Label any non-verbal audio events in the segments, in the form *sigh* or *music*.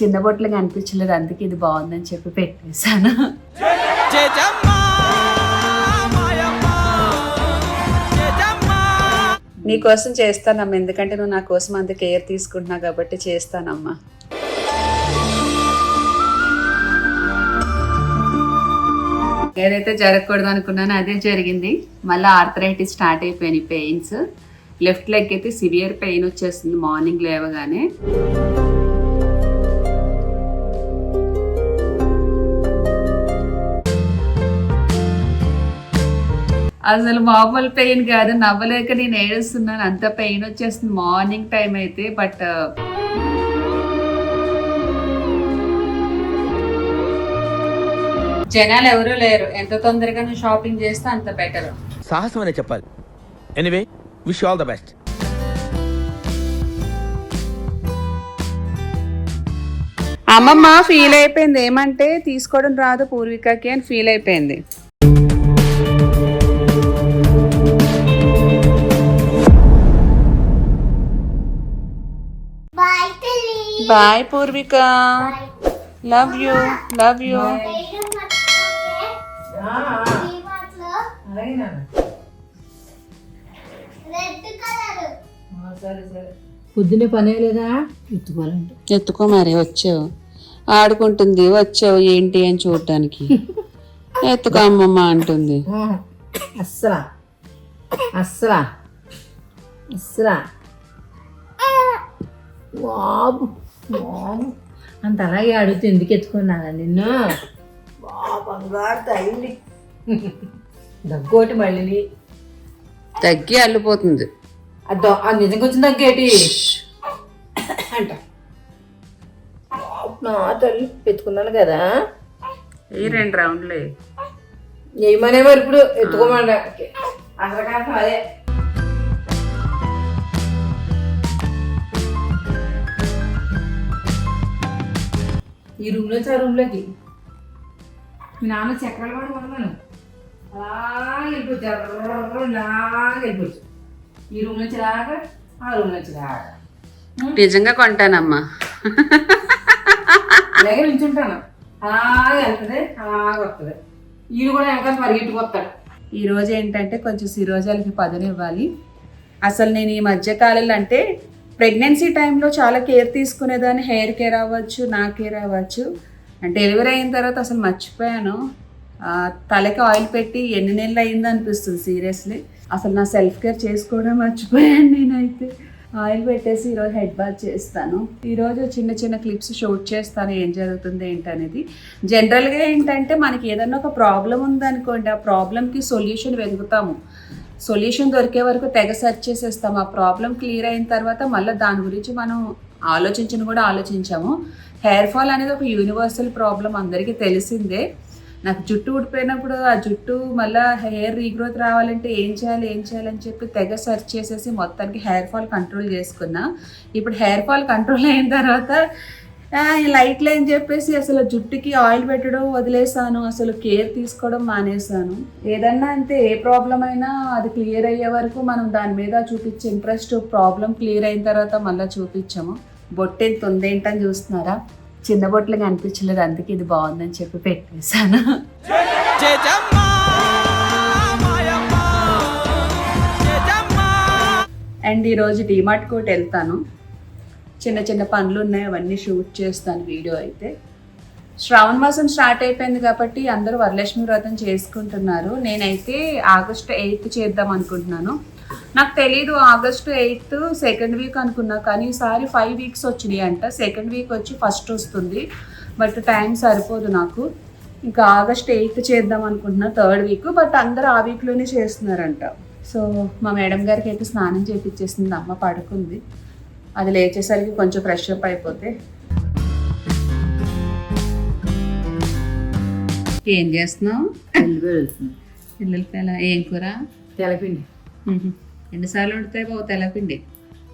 చిన్న బొట్లుగా అనిపించలేదు. అందుకే ఇది బాగుందని చెప్పి పెట్టేశాను. నీకోసం చేస్తానమ్మా. ఎందుకంటే నువ్వు నా కోసం అంత కేర్ తీసుకుంటున్నావు కాబట్టి చేస్తానమ్మా. ఏదైతే జరగకూడదు అనుకున్నానో అదే జరిగింది. మళ్ళీ ఆర్థరైటిస్ స్టార్ట్ అయిపోయినాయి పెయిన్స్. లెఫ్ట్ లెగ్ అయితే సివియర్ పెయిన్ వచ్చేస్తుంది మార్నింగ్ లేవగానే. అసలు మామూలు పెయిన్ కాదు. నవ్వలేక నేను ఏడుస్తున్నాను. అంత పెయిన్ వచ్చేస్తుంది. మార్నింగ్ టైం అయితే బట్ జనాలు ఎవరూ లేరు. ఎంత తొందరగా నువ్వు షాపింగ్ చేస్తే అంత బెటర్ సాహసం అనే చెప్పాలి. Anyway wish all the best అమ్మమ్మ ఫీల్ అయిపోయింది. ఏమంటే తీసుకోవడం రాదు పూర్వికకి అని ఫీల్ అయిపోయింది. Bye Purvika love you love you పొద్దున్నే పనే లేదా? ఎత్తుకోవాలంటే. ఎత్తుకో మరి వచ్చావు. ఆడుకుంటుంది వచ్చావు ఏంటి అని చూడటానికి. ఎత్తుకో అమ్మమ్మ అంటుంది. అస్సలా. అస్సలా. అస్సలా. బాబు. అంత అలాగే అడుగుతూ ఎందుకు ఎత్తుకున్నాను నిన్ను? బంగారు దగ్గోటి మళ్ళీ తగ్గి అల్లిపోతుంది. అదో ఆ నిజంగా వచ్చిన దగ్గేటి. అంట. బాబు, నా తల్లి. ఎత్తుకున్నాను కదా. ఈ రెండు రౌండ్లే. ఏమనే మరి ఇప్పుడు ఎత్తుకోమంట. అసలు కాదు అదే. ఈ రూమ్ నుంచి ఆ రూమ్లోకి మీ నాన్న చక్రాలు కూడా కొన్నాను అలా వెళ్ళిపోవచ్చు అలా వెళ్ళిపోవచ్చు. ఈ రూమ్ నుంచి రాగా ఆ రూమ్ నుంచి రాగా. నిజంగా కొంటానమ్మా. అలాగే నిల్చుంటాను. అలాగే వెళ్తుంది అలాగే వస్తుంది. ఈయన కూడా వెనకాల పరిగెట్టుకొస్తాడు. ఈ రోజు ఏంటంటే కొంచెం సిరోజాలకి పదునివ్వాలి. అసలు నేను ఈ మధ్య కాలంలో అంటే ప్రెగ్నెన్సీ టైంలో చాలా కేర్ తీసుకునేదాన్ని. హెయిర్ కేర్ అవ్వచ్చు నా కేర్ అవ్వచ్చు. డెలివరీ అయిన తర్వాత అసలు మర్చిపోయాను. తలకి ఆయిల్ పెట్టి ఎన్ని నెలలు అయింది అనిపిస్తుంది సీరియస్లీ. అసలు నా సెల్ఫ్ కేర్ చేసుకోవడం మర్చిపోయాను నేనైతే. ఆయిల్ పెట్టేసి ఈరోజు హెడ్ బాత్ చేస్తాను. ఈరోజు చిన్న చిన్న క్లిప్స్ షూట్ చేస్తాను. ఏం జరుగుతుంది ఏంటనేది. జనరల్గా ఏంటంటే మనకి ఏదన్నా ఒక ప్రాబ్లం ఉందనుకోండి ఆ ప్రాబ్లంకి సొల్యూషన్ వెతుకుతాము. సొల్యూషన్ దొరికే వరకు తెగ సెర్చ్ చేసేస్తాం. ఆ ప్రాబ్లం క్లియర్ అయిన తర్వాత మళ్ళీ దాని గురించి మనం ఆలోచించను కూడా ఆలోచించాము. హెయిర్ ఫాల్ అనేది ఒక యూనివర్సల్ ప్రాబ్లం అందరికీ తెలిసిందే. నాకు జుట్టు ఊడిపోయినప్పుడు ఆ జుట్టు మళ్ళీ హెయిర్ రీగ్రోత్ రావాలంటే ఏం చేయాలి ఏం చేయాలని చెప్పి తెగ సెర్చ్ చేసేసి మొత్తానికి హెయిర్ ఫాల్ కంట్రోల్ చేసుకున్నా. ఇప్పుడు హెయిర్ ఫాల్ కంట్రోల్ అయిన తర్వాత లైట్లు అని చెప్పేసి అసలు జుట్టుకి ఆయిల్ పెట్టడం వదిలేసాను అసలు కేర్ తీసుకోవడం మానేశాను. ఏదన్నా అంతే ఏ ప్రాబ్లం అయినా అది క్లియర్ అయ్యే వరకు మనం దాని మీద చూపించే ఇంట్రెస్ట్ ప్రాబ్లం క్లియర్ అయిన తర్వాత మళ్ళీ చూపించాము. బొట్టెంత ఉందేంటని చూస్తున్నారా? చిన్న బొట్లుగా అనిపించలేదు అందుకే ఇది బాగుందని చెప్పి పెట్టేశాను. అండ్ ఈరోజు డిమార్ట్ కోట్ వెళ్తాను. చిన్న చిన్న పనులు ఉన్నాయి అవన్నీ షూట్ చేస్తాను వీడియో అయితే. శ్రావణ మాసం స్టార్ట్ అయిపోయింది కాబట్టి అందరూ వరలక్ష్మి వ్రతం చేసుకుంటున్నారు. నేనైతే ఆగస్ట్ ఎయిత్ చేద్దాం అనుకుంటున్నాను. నాకు తెలీదు ఆగస్టు ఎయిత్ సెకండ్ వీక్ అనుకున్నా కానీ ఈసారి ఫైవ్ వీక్స్ వచ్చినాయి అంట. సెకండ్ వీక్ వచ్చి ఫస్ట్ వస్తుంది. బట్ టైం సరిపోదు నాకు. ఇంకా ఆగస్ట్ ఎయిత్ చేద్దాం అనుకుంటున్నా థర్డ్ వీక్ బట్ అందరూ ఆ వీక్లోనే చేస్తున్నారంట. సో మా మేడం గారికి అయితే స్నానం చేపించేసింది అమ్మ పడుకుంది. అది లేచేసరికి కొంచెం ఫ్రెష్ అప్ అయిపోతే. ఏం చేస్తున్నావు? పిల్లల ఏం కూర? తెలపిండి. ఎన్నిసార్లు వండుతాయి బాబు తెల్లపిండి?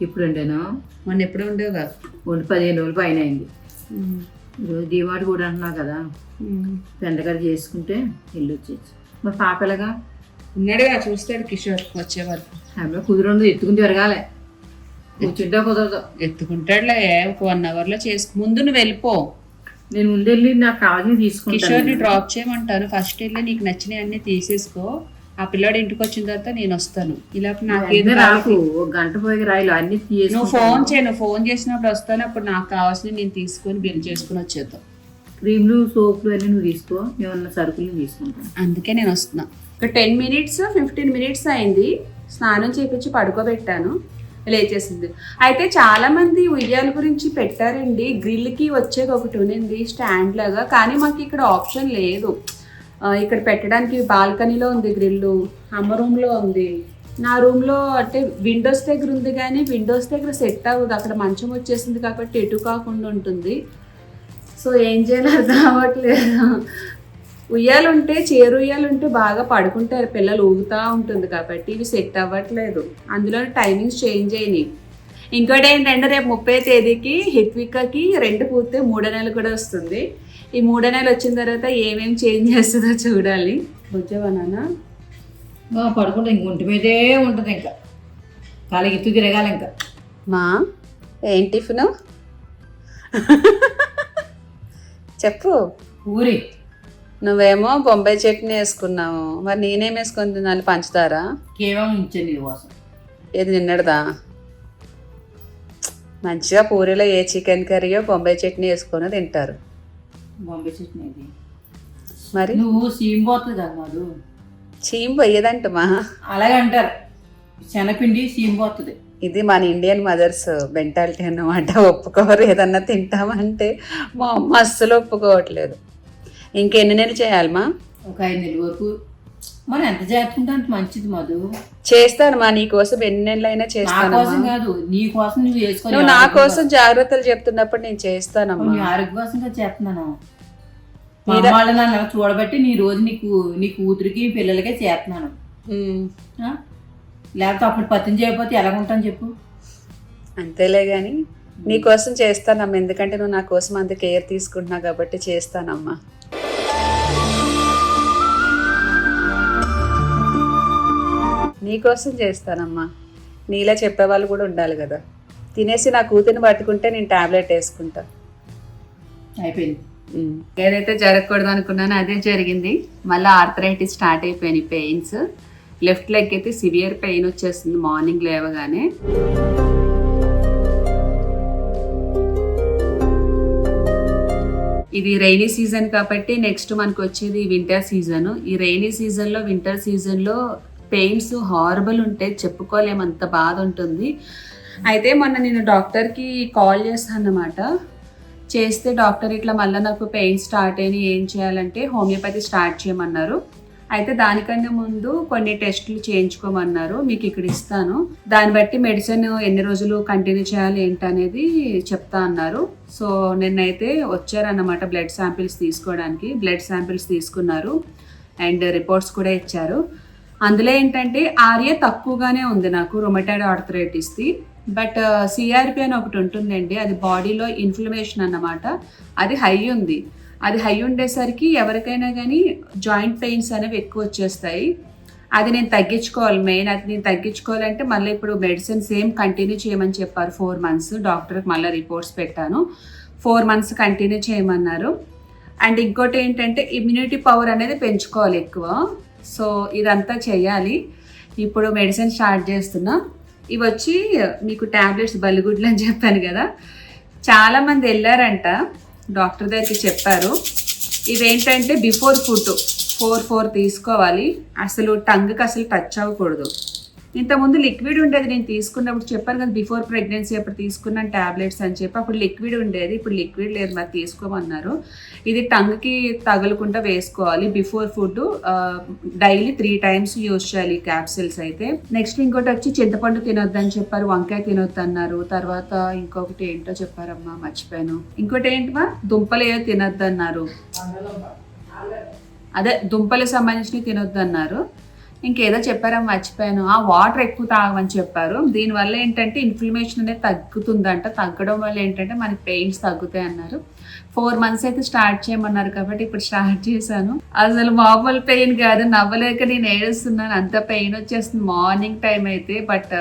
ఇప్పుడు ఉండేను మొన్న ఎప్పుడు ఉండేవుగా ఒంటి పదిహేను రోజులు పైన అయింది. ఈరోజు కూడా అంటున్నావు కదా. పెండగడ చేసుకుంటే ఇల్లు వచ్చేసి మరి పాపలగా ఉన్నాడుగా చూస్తాడు కిషోర్ వచ్చే వరకు. ఆమె కుదురుండదు ఎత్తుకుని తిరగాలి కూర్చుంటే కుదరదు. ఎత్తుకుంటాడులే ఒక వన్ అవర్లో చేసుకు ముందు నువ్వు వెళ్ళిపో. నేను ముందెళ్ళి నాకు కావాల్సింది కిషోర్ని తీసుకుంటాను డ్రాప్ చేయమంటాను. ఫస్ట్ వెళ్ళి నీకు నచ్చినవి అన్ని తీసేసుకో. ఆ పిల్లాడు ఇంటికి వచ్చిన తర్వాత నేను వస్తాను. ఇలా నాకేదో రాకు. ఒక గంట పోయి రాయిలు అన్ని నువ్వు ఫోన్ చేయి నువ్వు ఫోన్ చేసినప్పుడు వస్తాను. అప్పుడు నాకు కావాల్సినవి నేను తీసుకొని బిల్ చేసుకుని వచ్చేద్దాం. క్రీమ్లు సోపులు అన్ని నువ్వు తీసుకో. ఏమన్నా సరుకులు తీసుకుంటాను అందుకే నేను వస్తున్నా. ఒక టెన్ మినిట్స్ ఫిఫ్టీన్ మినిట్స్ అయింది. స్నానం చేపించి పడుకోబెట్టాను. లేచేసింది. అయితే చాలా మంది ఉయ్యాల గురించి పెట్టారండి. గ్రిల్కి వచ్చేది ఒకటి ఉన్నింది స్టాండ్ లాగా. కానీ మాకు ఇక్కడ ఆప్షన్ లేదు. ఇక్కడ పెట్టడానికి బాల్కనీలో ఉంది గ్రిల్లు అమ్మ రూమ్లో ఉంది. నా రూమ్లో అంటే విండోస్ దగ్గర ఉంది కానీ విండోస్ దగ్గర సెట్ అవ్వదు. అక్కడ మంచం వచ్చేసింది కాబట్టి ఎటు కాకుండా ఉంటుంది. సో ఏం చేయాలో అర్థం అవ్వట్లేదు. ఉయ్యాలుంటే చేరు ఉయ్యాలుంటే బాగా పడుకుంటారు. పిల్లలు ఊగుతూ ఉంటుంది కాబట్టి ఇవి సెట్ అవ్వట్లేదు. అందులో టైమింగ్స్ చేంజ్ అయినాయి. ఇంకోటి ఏంటంటే రేపు ముప్పై తేదీకి హిత్వికకి రెండు పూర్తి మూడో నెల కూడా వస్తుంది. ఈ మూడో నెల వచ్చిన తర్వాత ఏమేమి చేంజ్ చేస్తుందో చూడాలి. వచ్చావా నాన్న? పడుకుంటా ఇంక ఒంటి మీదే ఉంటుంది ఇంకా. కాలికి ఎత్తు తిరగాలి ఇంకా. మా ఏం టిఫిన్? చెప్పు. ఊరి నువ్వేమో బొంబాయి చట్నీ వేసుకున్నావు. మరి నేనేం వేసుకొని తినాలి? పంచుతారా కేవలం కోసం. ఏది నిన్నడదా మంచిగా పూరీలో ఏ చికెన్ కర్రీయో బొంబాయి చట్నీ వేసుకొని తింటారు. బాంబే చట్నీ ఇది మరి? నువ్వు సీమ్ పోతుంది కదా మాదు చీమ్ పోయేదంటమా? అలాగే అంటారు. శనగపిండి సీమ్ పోతుంది. ఇది మన ఇండియన్ మదర్స్ మెంటాలిటీ అన్నమాట. ఒప్పుకోరు. ఏదన్నా తింటామంటే మా అమ్మ అస్సలు ఒప్పుకోవట్లేదు. ఇంకెన్ని నెలలు చేయాలమ్మా ఒక ఐదు నెలల వరకు. మనం ఎంత చేస్తుంటే అంత మంచిది మధు. చేస్తాను మా. నీ కోసం ఎన్ని నెలలైనా నా చేస్తానమ్మా కోసం కాదు నీ కోసం నువ్వు వేసుకొని నువ్వు నా కోసం. జాగ్రత్తలు చెప్తున్నప్పుడు నేను చేస్తానమ్మా నీ ఆరోగ్య కోసంగా చేస్తున్నాను. వాళ్ళు నన్ను చూడబట్టి నీ రోజు నీకు నీ కూతురికి పిల్లలకే చేస్తున్నాను? లేకపోతే అప్పుడు పత్యం చేయకపోతే ఎలా ఉంటాను చెప్పు. అంతేలే కానీ నీ కోసం చేస్తానమ్మా. ఎందుకంటే నువ్వు నా కోసం అంత కేర్ తీసుకుంటున్నావు కాబట్టి చేస్తానమ్మా. నీ కోసం చేస్తానమ్మా. నీలా చెప్పేవాళ్ళు కూడా ఉండాలి కదా. తినేసి నా కూతురిని పట్టుకుంటే నేను టాబ్లెట్ వేసుకుంటా. అయిపోయింది. ఏదైతే జరగకూడదు అనుకున్నానో అదే జరిగింది. మళ్ళీ ఆర్థరైటిస్ స్టార్ట్ అయిపోయినాయి పెయిన్స్. లెఫ్ట్ లెగ్ అయితే సివియర్ పెయిన్ వచ్చేస్తుంది మార్నింగ్ లేవగానే. ఇది రైనీ సీజన్ కాబట్టి నెక్స్ట్ మనకు వచ్చేది వింటర్ సీజన్. ఈ రైనీ సీజన్లో వింటర్ సీజన్లో పెయిన్స్ హారబుల్ ఉంటాయి చెప్పుకోలేమంత బాధ ఉంటుంది అయితే మొన్న నేను డాక్టర్కి కాల్ చేస్తాను అన్నమాట చేస్తే డాక్టర్ ఇట్లా మళ్ళీ నాకు పెయిన్ స్టార్ట్ అయిన ఏం చేయాలంటే హోమియోపతి స్టార్ట్ చేయమన్నారు. అయితే దానికన్నా ముందు కొన్ని టెస్టులు చేయించుకోమన్నారు మీకు ఇక్కడ ఇస్తాను. దాన్ని బట్టి మెడిసిన్ ఎన్ని రోజులు కంటిన్యూ చేయాలి ఏంటనేది చెప్తా అన్నారు. సో నిన్నైతే వచ్చారన్నమాట బ్లడ్ శాంపిల్స్ తీసుకోవడానికి బ్లడ్ శాంపిల్స్ తీసుకున్నారు. అండ్ రిపోర్ట్స్ కూడా ఇచ్చారు. అందులో ఏంటంటే ఆర్ఏ తక్కువగానే ఉంది నాకు రొమటైడ్ ఆర్థరైటిస్ది బట్ సిఆర్పి అని ఒకటి ఉంటుందండి. అది బాడీలో ఇన్ఫ్లమేషన్ అన్నమాట. అది హై ఉంది. అది హై ఉండేసరికి ఎవరికైనా కానీ జాయింట్ పెయిన్స్ అనేవి ఎక్కువ వచ్చేస్తాయి. అది నేను తగ్గించుకోవాలి. మెయిన్ అది నేను తగ్గించుకోవాలంటే మళ్ళీ ఇప్పుడు మెడిసిన్ సేమ్ కంటిన్యూ చేయమని చెప్పారు. ఫోర్ మంత్స్ డాక్టర్కి మళ్ళీ రిపోర్ట్స్ పెట్టాను. ఫోర్ మంత్స్ కంటిన్యూ చేయమన్నారు. అండ్ ఇంకోటి ఏంటంటే ఇమ్యూనిటీ పవర్ అనేది పెంచుకోవాలి ఎక్కువ. సో ఇదంతా చేయాలి. ఇప్పుడు మెడిసిన్ స్టార్ట్ చేస్తున్నా. ఇవి వచ్చి మీకు ట్యాబ్లెట్స్ బల్లిగుడ్లు అని చెప్పాను కదా. చాలామంది వెళ్ళారంట. డాక్టర్ దగ్గరికి చెప్పారు. ఇవేంటంటే బిఫోర్ ఫుడ్ ఫోర్ ఫోర్ తీసుకోవాలి. అసలు టంగ్కి అసలు టచ్ అవ్వకూడదు. ఇంతకుముందు లిక్విడ్ ఉండేది నేను తీసుకున్నప్పుడు చెప్పాను కదా బిఫోర్ ప్రెగ్నెన్సీ అప్పుడు తీసుకున్నాను ట్యాబ్లెట్స్ అని చెప్పి అప్పుడు లిక్విడ్ ఉండేది ఇప్పుడు లిక్విడ్ లేదు మరి తీసుకోమన్నారు. ఇది టంగ్కి తగలకుండా వేసుకోవాలి before food daily three times use చేయాలి క్యాప్సిల్స్ అయితే. నెక్స్ట్ ఇంకోటి వచ్చి చింతపండు తినొద్దని చెప్పారు వంకాయ తినొద్దు అన్నారు. తర్వాత ఇంకొకటి ఏంటో చెప్పారమ్మా మర్చిపోయాను. ఇంకోటి ఏంటమ్మా దుంపలు ఏదో తినొద్దు అన్నారు. అదే దుంపలకు సంబంధించినవి తినొద్దు అన్నారు. ఇంకేదో చెప్పారని మర్చిపోయాను. ఆ వాటర్ ఎక్కువ తాగమని చెప్పారు. దీనివల్ల ఏంటంటే ఇన్ఫ్లమేషన్ అనేది తగ్గుతుందంట. తగ్గడం వల్ల ఏంటంటే మనకి పెయిన్స్ తగ్గుతాయి అన్నారు. ఫోర్ మంత్స్ అయితే స్టార్ట్ చేయమన్నారు కాబట్టి ఇప్పుడు స్టార్ట్ చేశాను. అసలు మామూలు పెయిన్ కాదు. నవ్వలేక నేను ఏడుస్తున్నాను. అంత పెయిన్ వచ్చేస్తుంది. మార్నింగ్ టైం అయితే బట్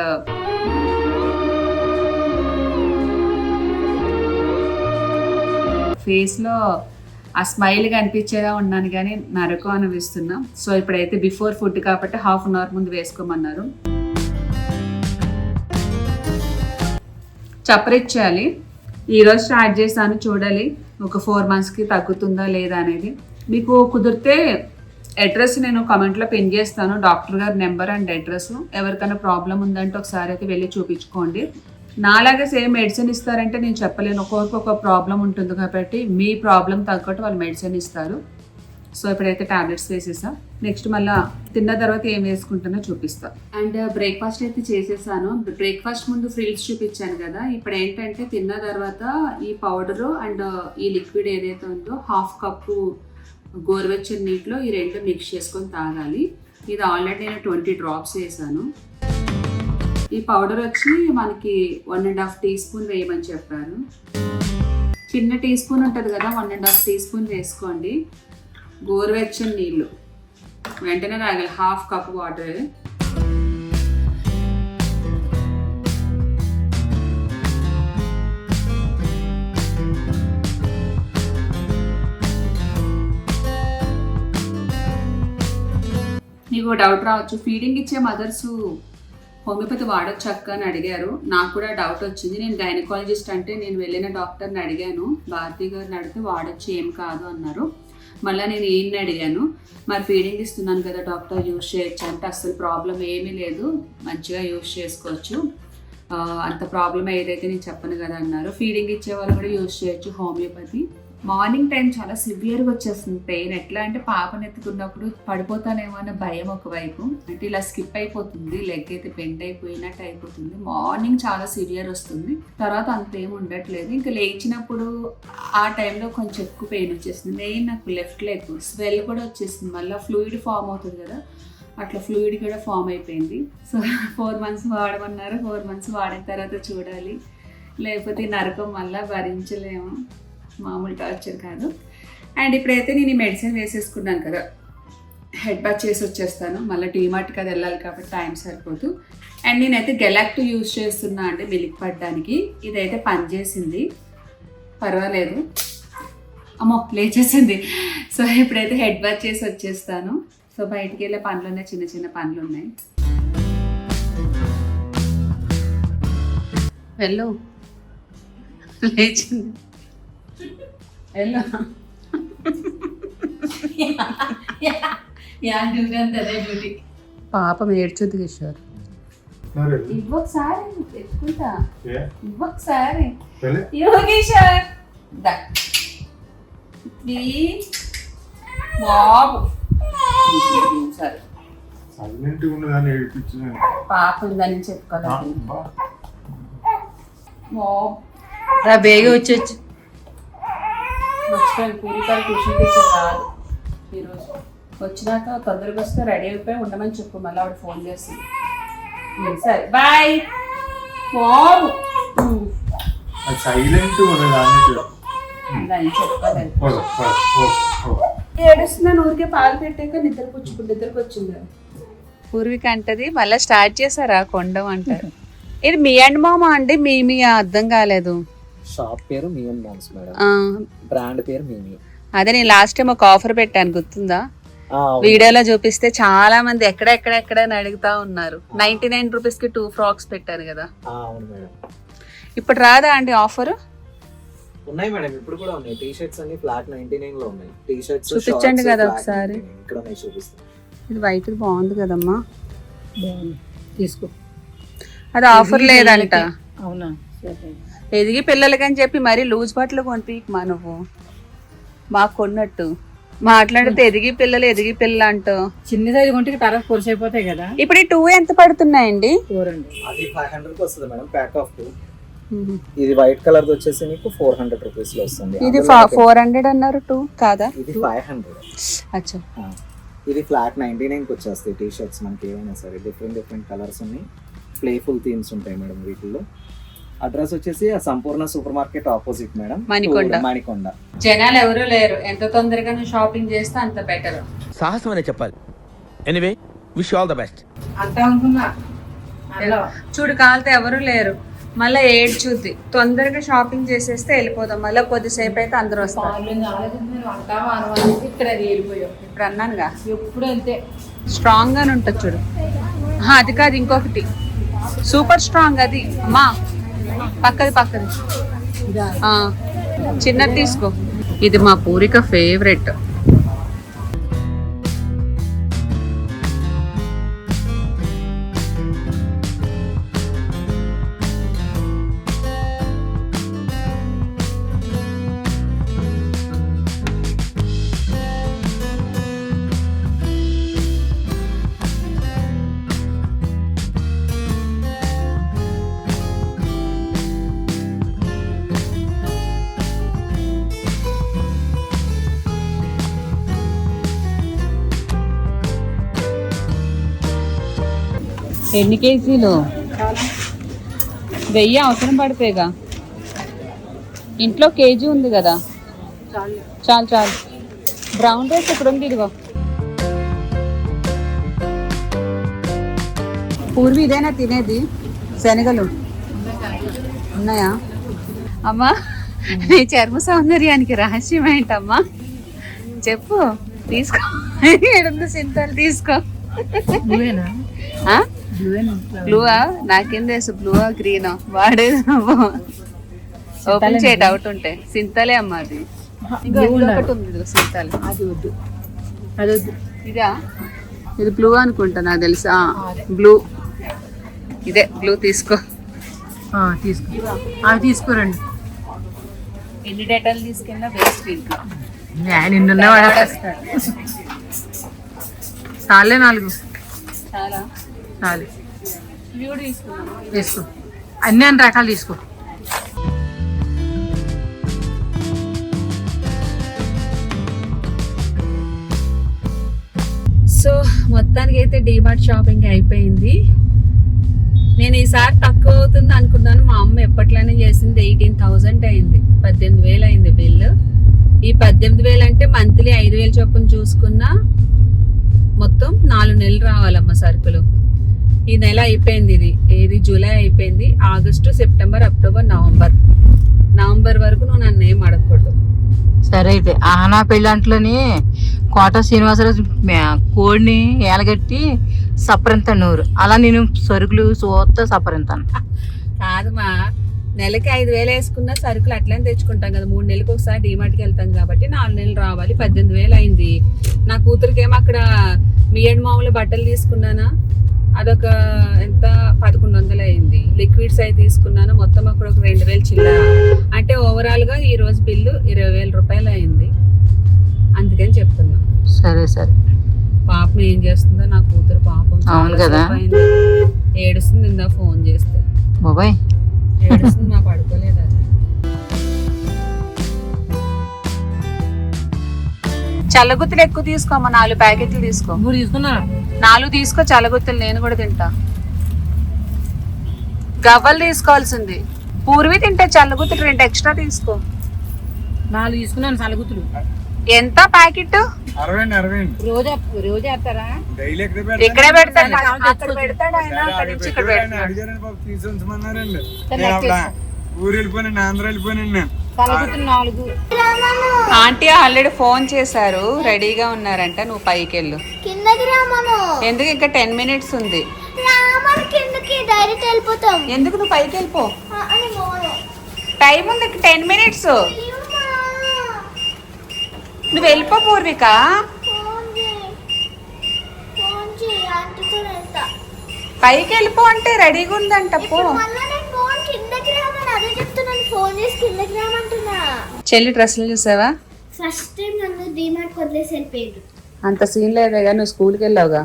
ఫేస్లో uh, ఆ స్మైల్ కనిపించేలా ఉన్నాను కానీ నరకం అనిపిస్తున్నా సో ఇప్పుడైతే బిఫోర్ ఫుడ్ కాబట్టి హాఫ్ అన్ అవర్ ముందు వేసుకోమన్నారు. చప్పరిచ్చేయాలి ఈరోజు స్టార్ట్ చేశాను చూడాలి. ఒక ఫోర్ మంత్స్కి తగ్గుతుందా లేదా అనేది. మీకు కుదిరితే అడ్రస్ నేను కామెంట్లో పిన్ చేస్తాను. డాక్టర్ గారి నెంబర్ అండ్ అడ్రస్ ఎవరికైనా ప్రాబ్లం ఉందంటే ఒకసారి అయితే వెళ్ళి చూపించుకోండి. నాలాగే సేమ్ మెడిసిన్ ఇస్తారంటే నేను చెప్పలేను. ఒక్కొక్క ఒక ప్రాబ్లం ఉంటుంది కాబట్టి మీ ప్రాబ్లం తగ్గట్టు వాళ్ళు మెడిసిన్ ఇస్తారు. సో ఇప్పుడైతే టాబ్లెట్స్ వేసేసా. నెక్స్ట్ మళ్ళా తిన్న తర్వాత ఏం వేసుకుంటానో చూపిస్తా. అండ్ బ్రేక్ఫాస్ట్ uh, అయితే చేసేసాను. బ్రేక్ఫాస్ట్ ముందు ఫ్రీల్స్ చూపించాను కదా. ఇప్పుడు ఏంటంటే తిన్న తర్వాత ఈ పౌడరు అండ్ uh, ఈ లిక్విడ్ ఏదైతే ఉందో హాఫ్ కప్పు గోరువెచ్చని నీటిలో ఈ రెండు మిక్స్ చేసుకొని తాగాలి. ఇది ఆల్రెడీ నేను ట్వంటీ డ్రాప్స్ వేసాను. ఈ పౌడర్ వచ్చి మనకి one and half teaspoon వేయమని చెప్పారు. చిన్న టీ స్పూన్ ఉంటుంది కదా one and half teaspoon వేసుకోండి. గోరువెచ్చని నీళ్ళు. వెంటనే తాగాలి హాఫ్ కప్ వాటర్. నీకు డౌట్ రావచ్చు. ఫీడింగ్ ఇచ్చే మదర్స్ హోమియోపతి వాడొచ్చు అక్క అని అడిగారు. నాకు కూడా డౌట్ వచ్చింది. నేను గైనకాలజిస్ట్ అంటే నేను వెళ్ళిన డాక్టర్ని అడిగాను. భారతి గారిని అడిగితే వాడొచ్చు ఏం కాదు అన్నారు. మళ్ళీ నేను ఈయన్ని అడిగాను. మరి ఫీడింగ్ ఇస్తున్నాను కదా డాక్టర్ యూస్ చేయొచ్చు? అంటే అసలు ప్రాబ్లం ఏమీ లేదు. మంచిగా యూజ్ చేసుకోవచ్చు. అంత ప్రాబ్లం ఏదైతే నేను చెప్పను కదా అన్నారు. ఫీడింగ్ ఇచ్చే వాళ్ళు కూడా యూజ్ చేయొచ్చు హోమియోపతి. మార్నింగ్ టైం చాలా సివియర్గా వచ్చేస్తుంది పెయిన్. ఎట్లా అంటే పాపను ఎత్తుకున్నప్పుడు పడిపోతానేమో అన్న భయం ఒకవైపు. అంటే ఇలా స్కిప్ అయిపోతుంది లెగ్ అయితే బెండ్ అయిపోయినట్టు అయిపోతుంది. మార్నింగ్ చాలా సివియర్ వస్తుంది. తర్వాత అంత ఉండట్లేదు. ఇంకా లేచినప్పుడు ఆ టైంలో కొంచెం ఎక్కువ పెయిన్ వచ్చేస్తుంది. మెయిన్ నాకు లెఫ్ట్ లెగ్ స్వెల్ కూడా వచ్చేస్తుంది. మళ్ళీ ఫ్లూయిడ్ ఫామ్ అవుతుంది కదా. అట్లా ఫ్లూయిడ్ కూడా ఫామ్ అయిపోయింది. సో ఫోర్ మంత్స్ వాడమన్నారు. ఫోర్ మంత్స్ వాడిన తర్వాత చూడాలి. లేకపోతే నరకం మళ్ళీ భరించలేము. మామూలు టార్చర్ కాదు. అండ్ ఇప్పుడైతే నేను ఈ మెడిసిన్ వేసేసుకున్నాను కదా. హెడ్ బాత్ చేసి వచ్చేస్తాను. మళ్ళీ డీమార్ట్కి అది వెళ్ళాలి కాబట్టి టైం సరిపోదు. అండ్ నేనైతే గెలాక్ట్ యూజ్ చేస్తున్నా అండి మిలిక్ పడడానికి. ఇదైతే పనిచేసింది పర్వాలేదు. అమ్మో లేచేసింది. సో ఇప్పుడైతే హెడ్ బాత్ చేసి వచ్చేస్తాను. సో బయటికి వెళ్ళే పనులు ఉన్నాయి. చిన్న చిన్న పనులు ఉన్నాయి. వెళ్ళు. లేచింది. డ్యూటీ పాపం ఏడ్చుద్ది కిషోర్ మరి ఇవ్వకసారి ఏ ఇవ్వకసారి యోగేశ్వర్ బాబు సరే సైలెంట్ ఉన్నదాన్ని ఏడిపించిన పాపం దాని చెప్పుకోవాలి బాబు రా బేగ వచ్చేచ్చు మర్చిపోయాను పూరికాలు ట్యూషన్ టీచర్ రాదు ఈరోజు వచ్చినాక తొందరగా వస్తే రెడీ అయిపోయి ఉండమని చెప్పు మళ్ళీ ఆవిడ ఫోన్ ఉమ్, సరే బాయ్. బాబు. సైలెంట్. ఏడుస్తున్నాను ఊరికే పాలు పెట్టాక నిద్రకు వచ్చింది. పూర్విక అంటది మళ్ళీ స్టార్ట్ చేశారా కొండం అంటారు. ఇది మీ అండ్ మామ అండి మీ మీ అర్థం కాలేదు. షాప్ పేరు మియన్ మామ్స్ మేడం. ఆ, బ్రాండ్ పేరు మీమి. అదే నేను లాస్ట్ టైం ఒక ఆఫర్ పెట్టాను గుర్తుందా. వీడియోలో చూపిస్తే చాలా మంది ఎక్కడ ఎక్కడ ఎక్కడ అని అడుగుతా ఉన్నారు. నైన్టీ నైన్ రూపీస్కి టూ ఫ్రాక్స్ పెట్టాను కదా. ఆ, అవును మేడం. ఇప్పుడు రాదా అండి ఆఫర్? ఉన్నాయి మేడం ఇప్పుడు కూడా ఉన్నాయి. టీ షర్ట్స్ అన్ని ఫ్లాట్ నైన్టీ నైన్లో ఉన్నాయి. టీ షర్ట్స్ చూపించండి కదా ఒకసారి. ఇక్కడ ఉన్నాయి చూపిస్తాను. ఇది వైట్ బాగుంది కదమ్మా. తీసుకో. అది ఆఫర్ లేదంట. అవునా? ఎదిగి పిల్లలకని చెప్పి మరీ లూజ్ బట్టలు కొనిపీక్ మా నువ్వు. మాకు కొన్నట్టు. మాట్లాడితే ఎదిగి పిల్లలు ఎదిగి పిల్ల అంటూ. చిన్న సైజు కొంటే తర్వాత పొరుసు అయిపోతాయి కదా. ఇప్పుడు ఈ టూ ఎంత పడుతున్నాయండి? అది ఫైవ్ హండ్రెడ్ వస్తుంది మేడం ప్యాక్ ఆఫ్ టూ ఇది వైట్ కలర్ వచ్చేసి మీకు ఫోర్ హండ్రెడ్ రూపీస్లో వస్తుంది. ఇది ఫోర్ హండ్రెడ్ అన్నారు టూ కాదా? ఇది ఫైవ్ హండ్రెడ్ అచ్చా. ఇది ఫ్లాట్ నైన్టీ నైన్కి వచ్చేస్తాయి టీ షర్ట్స్ మనకి ఏమైనా సరే డిఫరెంట్ డిఫరెంట్ కలర్స్ ఉన్నాయి. ప్లేఫుల్ థీమ్స్ ఉంటాయి మేడం వీటిల్లో. అడ్రస్ వచ్చేసి ఆ Sampoorna super market opposite madam. Manikonda. Manikonda. జనాలు ఎవరు లేరు. ఎంత తొందరగా నువ్వు షాపింగ్ చేస్తే అంత బెటర్ సాహసం అనే చెప్పాలి anyway wish all the best అంతా అనుకున్నా. చూడు కాలితే ఎవరు లేరు. మళ్ళీ ఏడ్ చూద్ది తొందరగా షాపింగ్ చేసేస్తే వెళ్ళిపోదాం. మళ్ళీ కొద్దిసేపు అయితే అందరూ వస్తారు. ఇప్పుడు అన్నానుగా? ఎప్పుడు అంతే. స్ట్రాంగ్ గానే ఉంటుంది చూడు. ఆహా, అది కాదు ఇంకొకటి. సూపర్ స్ట్రాంగ్ అది. అమ్మా పక్కది పక్కది. చిన్నది తీసుకో. ఇది మా పూరిక ఫేవరెట్ ఎన్ని కేజీలు? వెయ్యి అవసరం పడితేగా. ఇంట్లో కేజీ ఉంది కదా. చాలు చాలు. బ్రౌన్ రైస్ ఇక్కడ ఉంది ఇదిగో. పూర్వి ఇదేనా తినేది? శనగలు. ఉన్నాయా? అమ్మా నీ చర్మ సౌందర్యానికి రహస్యం ఏంటమ్మా? చెప్పు తీసుకో. ఏడుంది సింతలు తీసుకో. నువ్వేనా? బ్లూవా నాకేం తెలుసు బ్లూవా గ్రీనా వాడేది ఓపెన్ చేయ డౌట్ ఉంటే. సింతలే అమ్మా అది. ఇంకా. ఒకటి ఉంది సింతలు. అది వద్దు. అది వద్దు. ఇదా? ఇది బ్లూ అనుకుంటా నాకు తెలుసా. బ్లూ ఇదే బ్లూ తీసుకో. తీసుకో. అవి తీసుకోరండి. ఎన్ని డేటాలు తీసుకెళ్ళినా వేస్ట్ ఇంట్లో నేను నిన్నున్న వాడేస్తాడు. *laughs* చాలే నాలుగు. చాలా తీసుకో. అన్ని అన్ని రకాలు తీసుకో. సో మొత్తానికి అయితే డీమార్ట్ షాపింగ్ అయిపోయింది. నేను ఈసారి తక్కువ అవుతుంది అనుకున్నాను. మా అమ్మ ఎప్పట్లోనే చేసింది ఎయిటీన్ థౌజండ్ అయింది. పద్దెనిమిది వేలు అయింది బిల్లు. ఈ పద్దెనిమిది వేలు అంటే మంత్లీ ఐదు వేలు చొప్పున చూసుకున్నా మొత్తం నాలుగు నెలలు రావాలమ్మ సరుకులు. ఈ నెల అయిపోయింది ఇది. ఏది? జూలై అయిపోయింది. August September October November. November వరకు నువ్వు నన్ను ఏం అడగకూడదు. సరే అయితే. ఆనా పెళ్ళంట్లోని కోట శ్రీనివాసరావు మే- కోడిని ఏలగట్టి సపరింత నూరు. అలా నేను సరుకులు చూస్తా సపరింతాను. కాదమ్మా నెలకి ఐదు వేలు వేసుకున్న సరుకులు అట్లనే తెచ్చుకుంటాం కదా. మూడు నెలలకు ఒకసారి డిమార్ట్కి వెళ్తాం కాబట్టి నాలుగు నెలలు రావాలి. పద్దెనిమిది వేలు అయింది. నా కూతురికేమో అక్కడ మియడ్ మామూలు బట్టలు తీసుకున్నానా? అదొక ఎంత పదకొండు వందలు అయింది లిక్విడ్స్ అయి తీసుకున్నాను. మొత్తం అక్కడ ఒక రెండు వేలు చిల్లర. అంటే ఓవరాల్గా ఈ రోజు బిల్లు ఇరవై వేల రూపాయలు అయింది అందుకని చెప్తున్నా. సరే సరే. పాపం ఏం చేస్తుందో నా కూతురు పాపం అవును కదా. ఏడుస్తుంది ఇందా ఫోన్ చేస్తే. బాబాయ్. ఏడుస్తుంది మా పడుకోలేదు అది. చల్లగుత్తులు ఎక్కువ తీసుకోమ్మా నాలుగు ప్యాకెట్లు తీసుకో. తీసుకున్నా నాలుగు తీసుకో చల్లగుత్తులు నేను కూడా తింటా. గవ్వలు తీసుకోవాల్సింది. పూర్వి తింటే చల్లగుత్తులు రెండు ఎక్స్ట్రా తీసుకో. నాలుగు తీసుకున్నాను సలగుతులు ఎంత ప్యాకెట్? రోజు రోజు వేస్తారా ఇక్కడే అక్కడ పెడతాడు ఆయన అక్కడి నుంచి ఇక్కడ పెడతాడు. ఊరు వెళ్ళిపోయానండి ఆంధ్ర వెళ్ళిపోయానండి నేను. నాలుగు. ఆంటీ ఆల్రెడీ ఫోన్ చేశారు రెడీగా ఉన్నారంట నువ్వు పైకి వెళ్ళు కిందకి రామను ఎందుకు ఇంకా టెన్ మినిట్స్ ఉంది? ఎందుకు నువ్వు పైకి వెళ్ళిపో టైం ఉంది టెన్ మినిట్స్. నువ్వు వెళ్ళిపో పూర్విక. ఫోన్ చేయి. ఫోన్ చేయి ఆంటీతో వెళ్తా. పైకి వెళ్ళిపో అంటే రెడీగా ఉందంట పో. ఫోన్ చేసి కిందకి రామంటున్నా. చెల్లి డ్రెస్సులు చూసావా? ఫస్ట్ టైం నన్ను డీమార్ట్ వదిలేసి వెళ్ళిపోయారు అంత సీన్ లేదే నువ్వు స్కూల్కి వెళ్ళావుగా?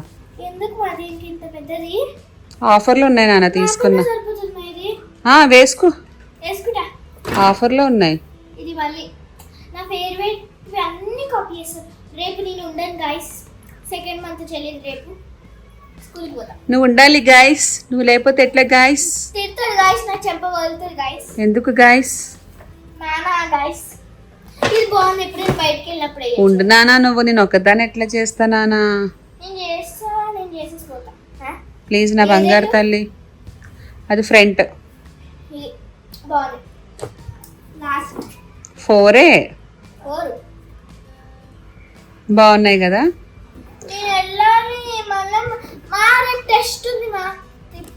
ఎందుకు మరి ఇంక ఇంత పెద్దది? ఆఫర్లు ఉన్నాయి నాన్న తీసుకున్నా. ఇది? ఆ, వేసుకో. వేసుకుంటా. ఆఫర్లో ఉన్నాయి. ఇది మళ్ళీ. నా ఫేవరెట్ ఇవి అన్ని కాపీ చేస్తాను రేపు నేను ఉండను గైస్ సెకండ్ మంత్ చెల్లింది రేపు. నువ్వు ఉండాలి గాయస్ నువ్వు లేకపోతే ఎట్లా గాయస్ ఎందుకు గాయస్. ఉండు నానా నువ్వు నేను ఒక్కదాన్ని ఎట్లా చేస్తా నేను? ప్లీజ్ నా బంగారు తల్లి. అది ఫ్రంట్. ఫోర్? బాగున్నాయి కదా? టెస్ట్ ఉంది మా.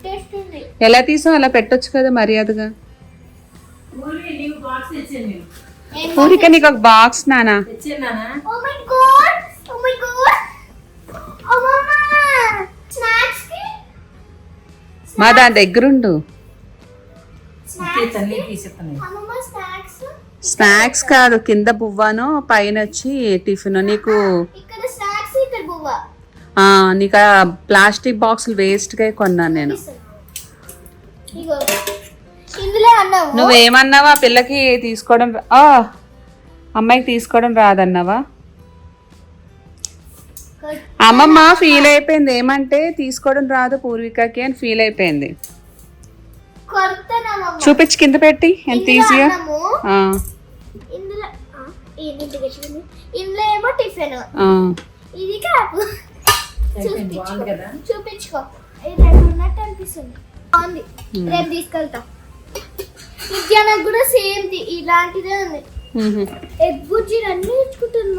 టెస్ట్ ఉంది. ఎలా తీసావు? అలా పెట్టొచ్చు కదా మర్యాదగా. ఊరి నీవు బాక్స్ తెచ్చాను నేను. ఏం పూరిక నీకు ఒక బాక్స్ నానా? My god oh my god oh mamma స్నాక్స్కి? మా దాని దగ్గరుండు స్నాక్స్ తల్లి తీసేస్తాను అమ్మమ్మ స్నాక్స్ స్నాక్స్ కాదు కింద బువ్వాను పైన వచ్చి టిఫిన్. నీకు నీకు ఆ ప్లాస్టిక్ బాక్సులు వేస్ట్గా కొన్నాను నేను. నువ్వేమన్నావా? పిల్లకి తీసుకోవడం అమ్మాయికి తీసుకోవడం రాదన్నావా? అమ్మమ్మ ఫీల్ అయిపోయింది. ఏమంటే తీసుకోవడం రాదు పూర్వికకి అని ఫీల్ అయిపోయింది. చూపించి కింద పెట్టి. ఎంత ఈజీగా ఇందులో ఏమో టిఫిన్. ఇది కాపు అయిపోయింది బాగుంది కదా చూపించుకో. ఇది రెండు ఉన్నట్టు అనిపిస్తుంది. బాగుంది. రేపు తీసుకెళ్తా. విద్యానికి కూడా సేమ్ ఇలాంటిదే ఉంది. ఎగ్ అన్ని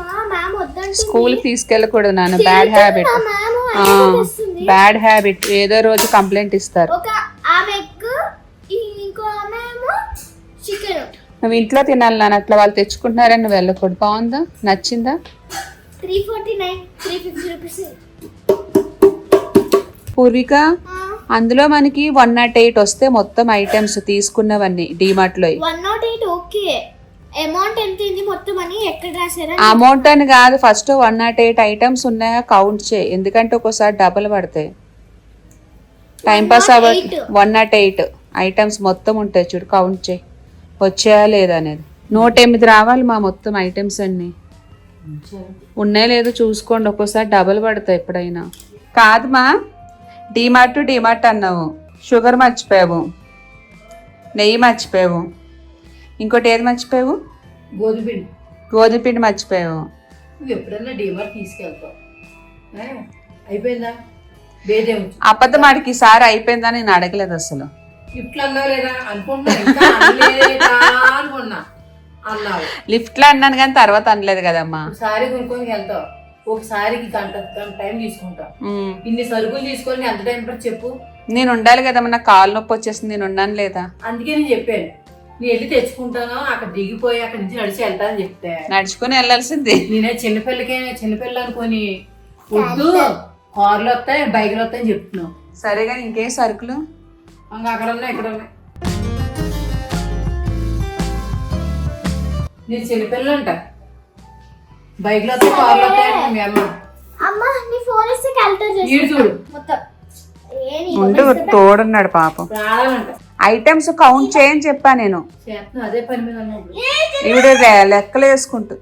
మ్యామ్ స్కూల్ తీసుకెళ్ళకూడదు నాన్న. బ్యాడ్ హ్యాబిట్ బ్యాడ్ హ్యాబిట్ ఏదో రోజు కంప్లైంట్ ఇస్తారు. ఒక ఆమె ఎగ్ ఇంకో ఆమె ఏమో చికెన్ నువ్వు ఇంట్లో తినాలి నాన్న. అట్లా వాళ్ళు తెచ్చుకుంటున్నారని నువ్వు వెళ్ళకూడదు. బాగుందా? నచ్చిందా? Three forty nine three fifty rupees. Poorvika? అందులో మనకి వన్ నాట్ ఎయిట్ వస్తే మొత్తం ఐటమ్స్ తీసుకున్నవన్నీ డిమార్ట్లో one not eight okay amount ఎంత ఉంది మొత్తం అని ఎక్కడ రాశారా అమౌంట్ అని కాదు first one not eight items ఉన్నాయా కౌంట్ చేయి. ఎందుకంటే ఒక్కోసారి డబల్ పడతాయి. టైం పాస్ అవ్వ 108. వన్ నాట్ ఎయిట్ ఐటమ్స్ మొత్తం ఉంటాయి చూడు కౌంట్ చేయి. వచ్చాయా లేదా అనేది. నూట ఎనిమిది రావాలి మా మొత్తం ఐటమ్స్ అన్ని. ఉన్నాయో లేదో చూసుకోండి ఒక్కోసారి డబల్ పడతాయి ఎప్పుడైనా. కాదు మా. డిమార్ట్ డిమార్ట్ అన్నావు. షుగర్ మర్చిపోయావు. నెయ్యి మర్చిపోయావు. ఇంకోటి ఏది మర్చిపోయావు? గోధుమ పిండి. గోధుమ పిండి మర్చిపోయావు. నువ్వు ఎప్పుడన్నా డీమార్ట్ తీసుకెళ్తావు? అయిపోయిందా? వేదేమి అబద్ధం ఆడికి ఈసారి అయిపోయిందని నేను అడగలేదు అసలు. లేదా? ఇంకా అనుకున్నా. అన్నావు. లిఫ్ట్లో అన్నాను కానీ తర్వాత అనలేదు కదమ్మా. ఒకసారి కొనుక్కొని వెళ్తావు. ఒకసారికి గంట గంట టైం తీసుకుంటావు ఉమ్. ఇన్ని సరుకులు తీసుకొని ఎంత టైం పట్టి చెప్పు? నేను ఉండాలి కదమ్మా నాకు కాలు నొప్పి వచ్చేసింది నేను ఉన్నాను లేదా? అందుకే నేను చెప్పాను. నేను వెళ్ళి తెచ్చుకుంటాను అక్కడ దిగిపోయి అక్కడి నుంచి నడిచి వెళ్తానని చెప్తే. నడుచుకుని వెళ్ళాల్సింది. నేనే చిన్నపిల్లకే చిన్నపిల్ల అనుకొని వద్దు కార్లు వస్తాయి బైక్లు వస్తాయని చెప్తున్నావు సరే కానీ ఇంకేం సరుకులు? అక్కడ ఉన్నాయి ఇక్కడ ఉన్నాయి. నేను చిన్నపిల్ల అంట బైక్లు వస్తాయి కార్లు వస్తాయి అంటుంది మీ అమ్మ. అమ్మ నీ ఫోన్ ఇస్తే క్యాలిక్యులేట్ ఈడు చేసి చూడు. మొత్తం. ఏ నీ ఉండు తోడున్నాడు పాపం. ఐటమ్స్ కౌంట్ చేయని చెప్పా నేను. అదే పని మీద ఉన్నావు. ఈవిడ లెక్కలు వేసుకుంటూ